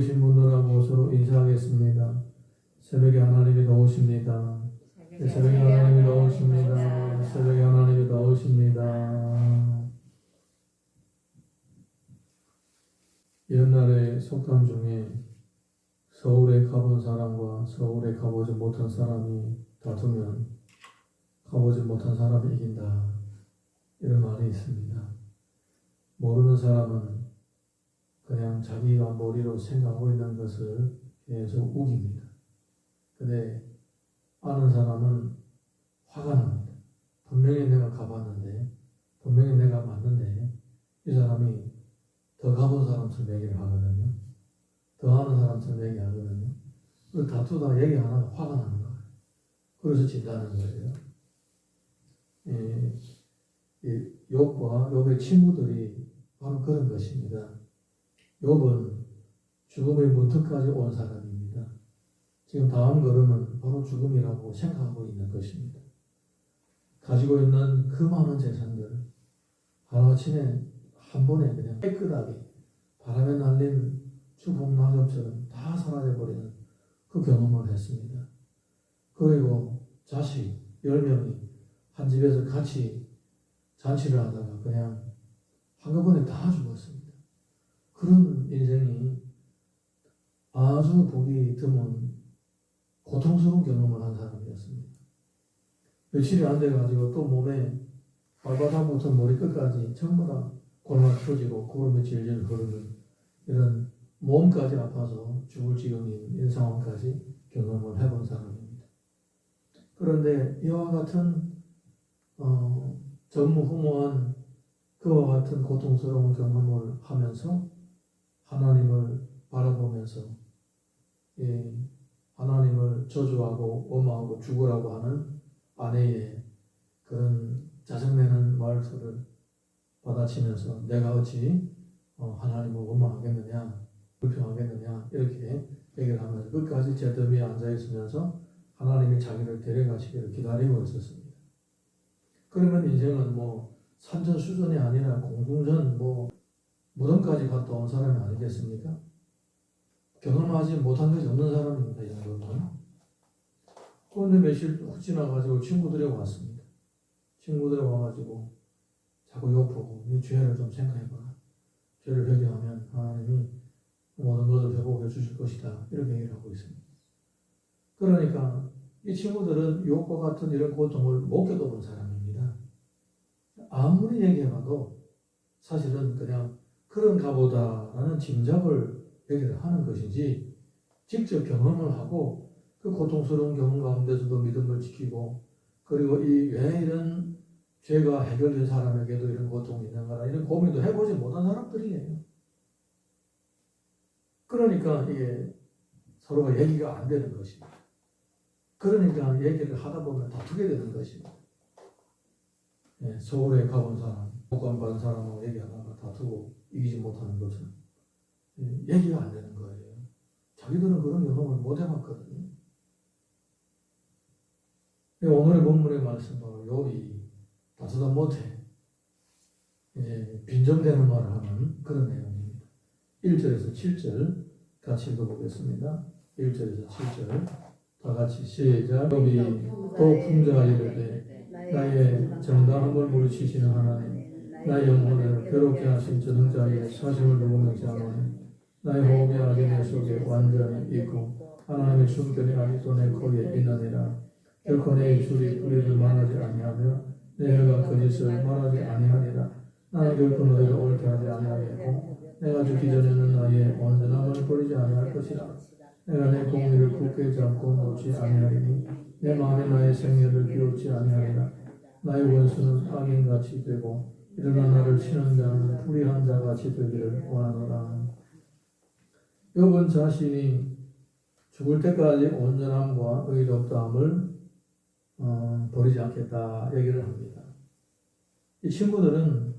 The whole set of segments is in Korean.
계신 분들하고 서로 인사하겠습니다. 새벽에 하나님이 나오십니다. 네, 새벽에 하나님이 나오십니다. 새벽에 하나님이 나오십니다. 옛날에 속담 중에 서울에 가본 사람과 서울에 가보지 못한 사람이 다투면 가보지 못한 사람이 이긴다. 이런 말이 있습니다. 모르는 사람은 그냥 자기가 머리로 생각하고 있는 것을 계속 우깁니다. 근데 아는 사람은 화가 납니다. 분명히 내가 가봤는데, 분명히 내가 맞는데, 이 사람이 더 가본 사람처럼 얘기를 하거든요. 더 아는 사람처럼 얘기하거든요. 그 다투다 얘기 안 하면 화가 나는 거예요. 그래서 진다는 거예요. 예, 이 욥과 욥의 친구들이 바로 그런 것입니다. 욥은 죽음의 문턱까지 온 사람입니다. 지금 다음 걸음은 바로 죽음이라고 생각하고 있는 것입니다. 가지고 있는 그 많은 재산들 하루아침에 한 번에 그냥 깨끗하게 바람에 날린 추봉 낙엽처럼 다 사라져버리는 그 경험을 했습니다. 그리고 자식 10명이 한 집에서 같이 잔치를 하다가 그냥 한꺼번에 다 죽었습니다. 그런 인생이 아주 보기 드문 고통스러운 경험을 한 사람이었습니다. 며칠이 안 돼가지고 또 몸에 발바닥부터 머리 끝까지 전부 다 골마 터지고 고름이 질질 흐르는 이런 몸까지 아파서 죽을 지경인 이런 상황까지 경험을 해본 사람입니다. 그런데 이와 같은 어, 전무후무한 그와 같은 고통스러운 경험을 하면서 하나님을 바라보면서 예, 하나님을 저주하고 원망하고 죽으라고 하는 아내의 그런 짜증내는 말투를 받아치면서 내가 어찌 어, 하나님을 원망하겠느냐 불평하겠느냐 이렇게 얘기를 하면서 끝까지 제더미에 앉아 있으면서 하나님이 자기를 데려가시기를 기다리고 있었습니다. 그러면 인생은 뭐 산전 수전이 아니라 공중전 뭐 무덤까지 갔다 온 사람이 아니겠습니까? 경험하지 못한 것이 없는 사람입니다. 이 정도는. 그런데 며칠 후 지나가지고 친구들이 왔습니다. 친구들이 와가지고 자꾸 욕보고 네 죄를 좀 생각해봐라. 죄를 회개하면 하나님이 모든 것을 회복해 주실 것이다. 이렇게 얘기를 하고 있습니다. 그러니까 이 친구들은 욕과 같은 이런 고통을 못 겪어본 사람입니다. 아무리 얘기해봐도 사실은 그냥 그런가 보다라는 짐작을 얘기를 하는 것이지 직접 경험을 하고 그 고통스러운 경험 가운데서도 믿음을 지키고 그리고 이 왜 이런 죄가 해결된 사람에게도 이런 고통이 있는가 이런 고민도 해보지 못한 사람들이에요. 그러니까 이게 서로가 얘기가 안 되는 것입니다. 그러니까 얘기를 하다 보면 다투게 되는 것입니다. 예, 서울에 가본 사람, 복권 받은 사람하고 얘기하다가 다투고 이기지 못하는 것은 예, 얘기가 안 되는 거예요. 자기들은 그런 경험을 못 해봤거든요. 예, 오늘의 본문의 말씀은 요이 다투다 못해 이제 빈정되는 말을 하는 그런 내용입니다. 1절에서 7절 같이 읽어보겠습니다. 1절에서 7절 다 같이 시작 욥이 또 풍자가 이르되 나의 정당함을 물으시는 하나님 나의 영혼을 괴롭게 하신 전능자의 사심을 누구 명시하노니 나의 호흡이 아기 내 속에 완전히 있고 하나님의 숨결이 아직도 내 코에 있느니라. 결코 내 입술이 불의를 말하지 아니하며 내 혀가 거짓을 말하지 아니하니라. 나는 결코 너희를 옳게 하지 아니하겠고 내가 죽기 전에는 나의 온전함을 버리지 아니할 것이라. 내가 내 공의를 굳게 잡고 놓지 아니하리니 내 마음에 나의 생애를 비웃지 아니하리라. 나의 원수는 악인같이 되고 일어나 나를 치는 자는 불의한 자같이 되기를 원하노라 욥은 자신이 죽을 때까지 온전함과 의롭다함을 어, 버리지 않겠다 얘기를 합니다. 이 친구들은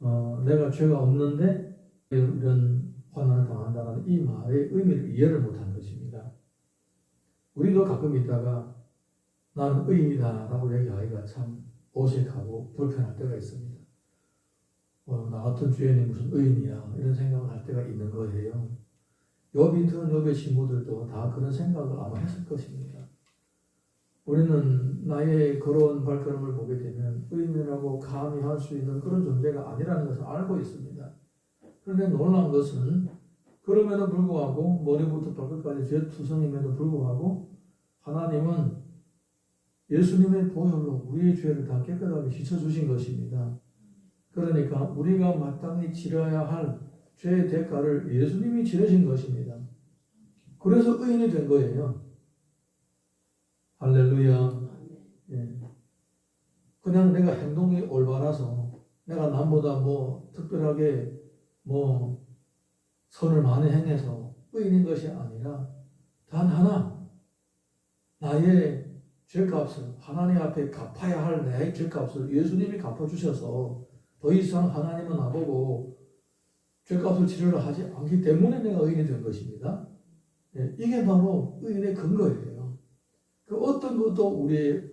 어, 내가 죄가 없는데 이런 환난을 당한다는 이 말의 의미를 이해를 못한 것입니다. 우리도 가끔 있다가 나는 의인이다 라고 얘기하기가 참 어색하고 불편할 때가 있습니다. 어, 나 같은 주인이 무슨 의인이야 이런 생각을 할 때가 있는 거예요. 욥이 든 욥의 친구들도 다 그런 생각을 아마 했을 것입니다. 우리는 나의 걸어온 발걸음을 보게 되면 의인이라고 감히 할 수 있는 그런 존재가 아니라는 것을 알고 있습니다. 그런데 놀라운 것은 그럼에도 불구하고 머리부터 발끝까지 죄 투성임에도 불구하고 하나님은 예수님의 보혈로 우리의 죄를 다 깨끗하게 씻어주신 것입니다. 그러니까 우리가 마땅히 치러야 할 죄의 대가를 예수님이 치르신 것입니다. 그래서 의인이 된 거예요. 할렐루야. 예. 그냥 내가 행동이 올바라서 내가 남보다 뭐 특별하게 뭐 선을 많이 행해서 의인인 것이 아니라 단 하나 나의 죄값을 하나님 앞에 갚아야 할 내 죄값을 예수님이 갚아주셔서 더 이상 하나님은 나보고 죄값을 치르려 하지 않기 때문에 내가 의인이 된 것입니다. 예, 이게 바로 의인의 근거예요. 그 어떤 것도 우리의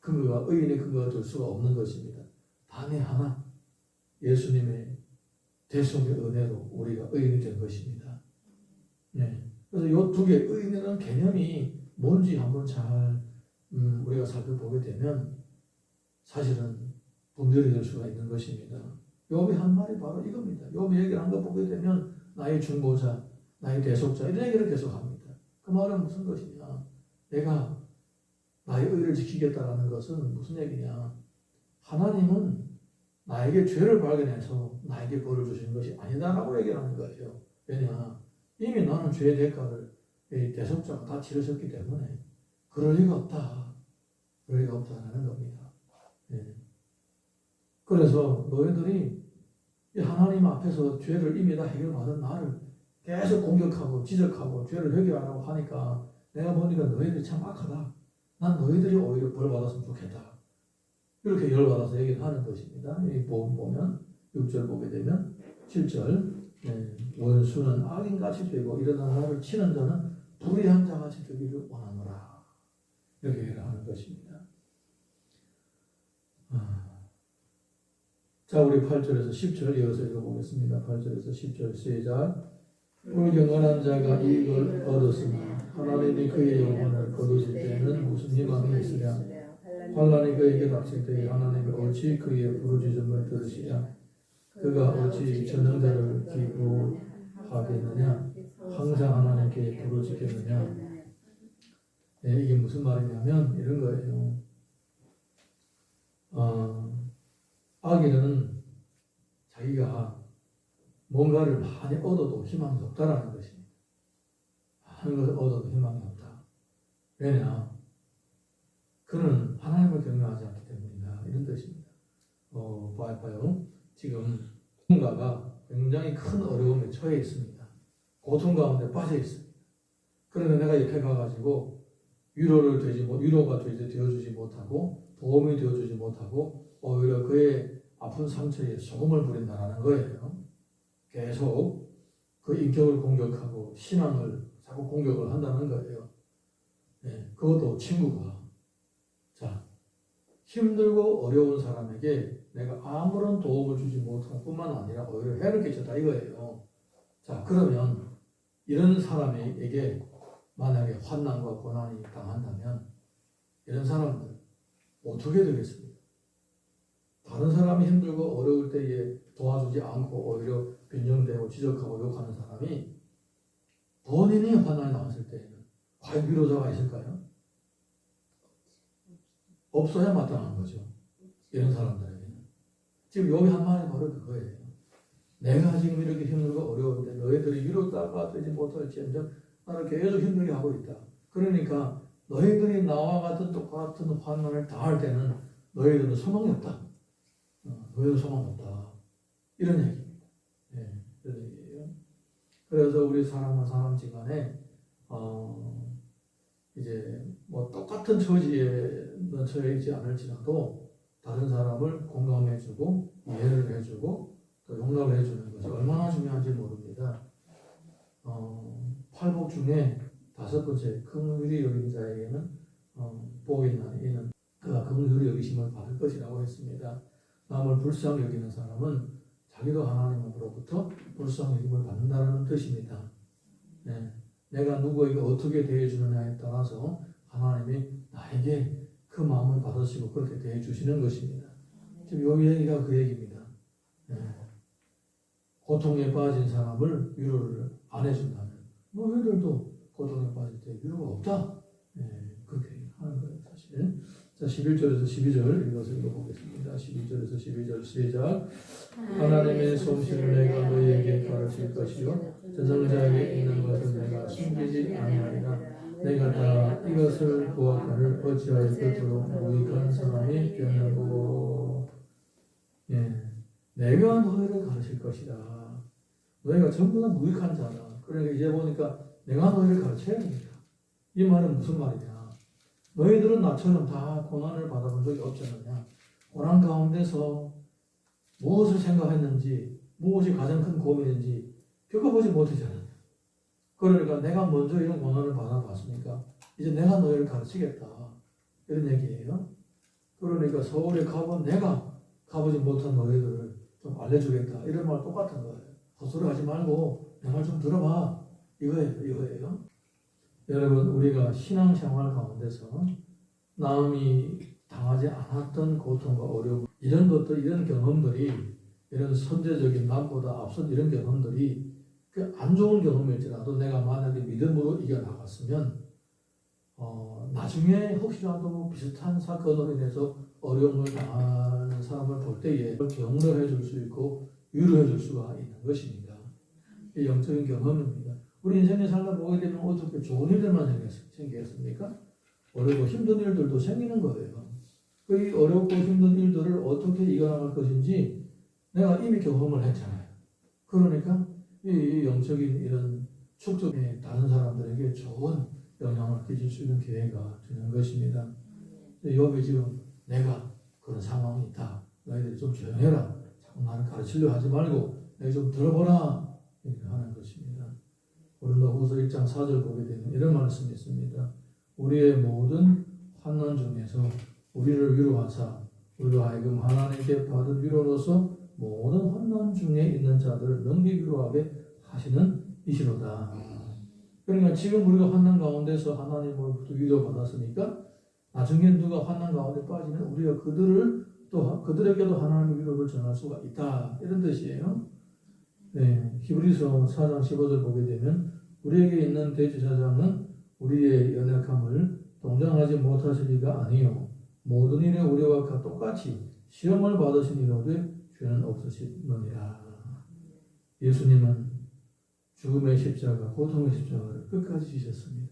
근거가 의인의 근거가 될 수가 없는 것입니다. 단에 하나 예수님의 대속의 은혜로 우리가 의인이 된 것입니다. 네. 그래서 이 두 개 의인이라는 개념이 뭔지 한번 잘 음, 우리가 살펴보게 되면 사실은 분별이 될 수가 있는 것입니다. 욥이 한 말이 바로 이겁니다. 욥이 얘기를 한 거 보게 되면 나의 중보자, 나의 대속자 이런 얘기를 계속합니다. 그 말은 무슨 것이냐? 내가 나의 의를 지키겠다라는 것은 무슨 얘기냐? 하나님은 나에게 죄를 발견해서 나에게 벌을 주시는 것이 아니다라고 얘기하는 거예요. 왜냐? 이미 나는 죄의 대가를 이 대속자가 다 치르셨기 때문에 그럴 리가 없다. 그럴 리가 없다라는 겁니다. 예. 그래서 너희들이 이 하나님 앞에서 죄를 이미 다 해결받은 나를 계속 공격하고 지적하고 죄를 회개하라고 하니까 내가 보니까 너희들이 참 악하다. 난 너희들이 오히려 벌 받았으면 좋겠다. 이렇게 열받아서 얘기를 하는 것입니다. 이 보면 보면 6절 보게 되면 7절 네, 원수는 악인같이 되고 일어나 나를 치는 자는 불의한 자같이 되기를 원하노라. 얘기를 하는 것입니다. 아. 자, 우리 8절에서 10절 이어서 읽어보겠습니다. 8절에서 10절 시작. 불경건한 자가 이익을 얻었으나 하나님이 그의 영혼을 거두실 때에는 무슨 희망이 있으랴. 환란이 그에게 닥칠 때에 하나님이 어찌 그의 부르짖음을 들으시랴. 그가 어찌 전능자를 기부하겠느냐. 항상 하나 님께 부르짖겠느냐. 네, 이게 무슨 말이냐면 이런 거예요. 어, 아기는 자기가 뭔가를 많이 얻어도 희망이 없다라는 것입니다. 많은 것을 얻어도 희망이 없다. 왜냐? 그는 하나님을 경외하지 않기 때문이다. 이런 뜻입니다. 어, 봐요. 지금 누군가가 굉장히 큰 어려움에 처해 있습니다. 고통 가운데 빠져 있습니다. 그런데 내가 옆에 가가지고 위로를 되지 못, 위로가 되지, 되어주지 못하고 도움이 되어주지 못하고 오히려 그의 아픈 상처에 소금을 부린다라는 거예요. 계속 그 인격을 공격하고 신앙을 자꾸 공격을 한다는 거예요. 네, 그것도 친구가 자 힘들고 어려운 사람에게 내가 아무런 도움을 주지 못할 뿐만 아니라 오히려 해를 끼쳤다 이거예요. 자 그러면 이런 사람에게 만약에 환난과 고난이 당한다면 이런 사람들 어떻게 되겠습니까? 다른 사람이 힘들고 어려울 때에 도와주지 않고 오히려 변형되고 지적하고 욕하는 사람이 본인이 환난이 나왔을 때에는 과연 위로자가 있을까요? 없어야 마땅한 거죠. 이런 사람들에게는. 지금 여기 한 말이 바로 그거예요. 내가 지금 이렇게 힘들고 어려운데 너희들이 위로다가 되지 못할지언정 나를 계속 힘들게 하고 있다. 그러니까 너희들이 나와 같은 똑같은 환난을 당할 때는 너희들은 소망이 없다. 어, 너희들 소망 없다. 이런 얘기입니다. 예, 이런 얘기예요. 그래서 우리 사람과 사람 지간에 어, 이제 뭐 똑같은 처지에 처해 있지 않을지라도 다른 사람을 공감해주고 이해를 해주고 또 용납을 해주는 것이 얼마나 중요한지 모릅니다. 어, 팔복 중에 다섯 번째 긍휼히 여긴 자에게는 어, 복이 있나니 이는 그가 긍휼히 여기심을 받을 것이라고 했습니다. 남을 불쌍히 여기는 사람은 자기도 하나님으로부터 불쌍히 여김을 받는다는 뜻입니다. 네. 내가 누구에게 어떻게 대해주느냐에 따라서 하나님이 나에게 그 마음을 받으시고 그렇게 대해주시는 것입니다. 지금 요 얘기가 그 얘기입니다. 네. 고통에 빠진 사람을 위로를 안 해준다면 너희들도 고통에 빠질 때 위로가 없다. 네, 그렇게 하는 거예요, 사실. 자, 11절에서 12절 읽어서 읽어보겠습니다. 11절에서 12절 시작. 하나님의 솜씨를 내가 너희에게 가르칠 것이요 저정자에게 있는 것을 내가 숨기지 아니하리라. 내가 다 이것을 보았거늘 어찌하여 그토록 무익한 사람이 되느고. 예, 내가 너희를 가르칠 것이다. 너희가 전부 다 무익한 자다. 그러니까 이제 보니까 내가 너희를 가르쳐야 됩니다. 이 말은 무슨 말이냐? 너희들은 나처럼 다 고난을 받아본 적이 없지 않느냐? 고난 가운데서 무엇을 생각했는지, 무엇이 가장 큰 고민인지 겪어보지 않느냐? 그러니까 내가 먼저 이런 고난을 받아봤으니까 이제 내가 너희를 가르치겠다. 이런 얘기예요. 그러니까 서울에 가본 내가 가보지 못한 너희들을 좀 알려주겠다. 이런 말 똑같은 거예요. 헛소리 하지 말고 내 말 좀 들어봐. 이거예요, 이거예요. 여러분, 우리가 신앙생활 가운데서 남이 당하지 않았던 고통과 어려움, 이런 것들, 이런 경험들이, 이런 선제적인 남보다 앞선 이런 경험들이 그안 좋은 경험일지라도 내가 만약에 믿음으로 이겨나갔으면, 어, 나중에 혹시라도 비슷한 사건으로 인해서 어려움을 당하는 사람을 볼 때에 격려해 줄 수 있고 위로해 줄 수가 있는 것입니다. 이 영적인 경험입니다. 우리 인생에 살다 보게 되면 어떻게 좋은 일들만 생기겠습니까? 어렵고 힘든 일들도 생기는 거예요. 그이 어렵고 힘든 일들을 어떻게 이겨나갈 것인지 내가 이미 경험을 했잖아요. 그러니까 이, 이 영적인 이런 축적이 다른 사람들에게 좋은 영향을 끼칠 수 있는 기회가 되는 것입니다. 여기 지금 내가 그런 상황이 있다. 너희들 좀 조용해라. 나를 가르치려 하지 말고 내가 좀 들어보라. 하는 것입니다. 고린도후서 1장 4절 보게 되면 이런 말씀이 있습니다. 우리의 모든 환난 중에서 우리를 위로하사 우리로 하여금 하나님께 받은 위로로서 모든 환난 중에 있는 자들을 능히 위로하게 하시는 이시로다. 그러니까 지금 우리가 환난 가운데서 하나님으로부터 위로받았으니까 나중에 누가 환난 가운데 빠지면 우리가 그들을 또 그들에게도 하나님의 위로를 전할 수가 있다. 이런 뜻이에요. 네, 히브리서 4장 15절 보게 되면 우리에게 있는 대제사장은 우리의 연약함을 동정하지 못하실 리가 아니요 모든 일에 우리와 같- 똑같이 시험을 받으신 이로되 죄는 없으시느니라. 예수님은 죽음의 십자가, 고통의 십자가를 끝까지 지셨습니다.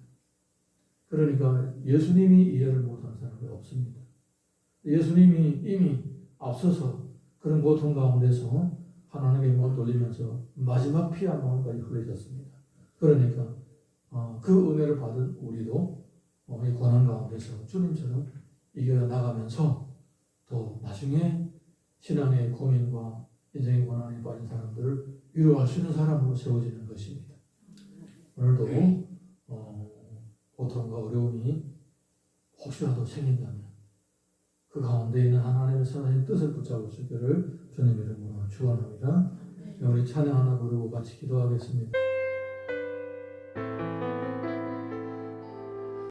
그러니까 예수님이 이해를 못한 사람이 없습니다. 예수님이 이미 앞서서 그런 고통 가운데서 하나님께 몸을 돌리면서 마지막 피 한 방울까지 흘리셨습니다. 그러니까 어, 그 은혜를 받은 우리도 어, 이 고난 가운데서 주님처럼 이겨 나가면서 또 나중에 신앙의 고민과 인생의 고난에 빠진 사람들을 위로할 수 있는 사람으로 세워지는 것입니다. 오늘도 어, 고통과 어려움이 혹시라도 생긴다면 그 가운데 있는 하나님의 선하신 뜻을 붙잡을 수 있기를 주님 이름으로 축원합니다. 우리 찬양 하나 부르고 같이 기도하겠습니다.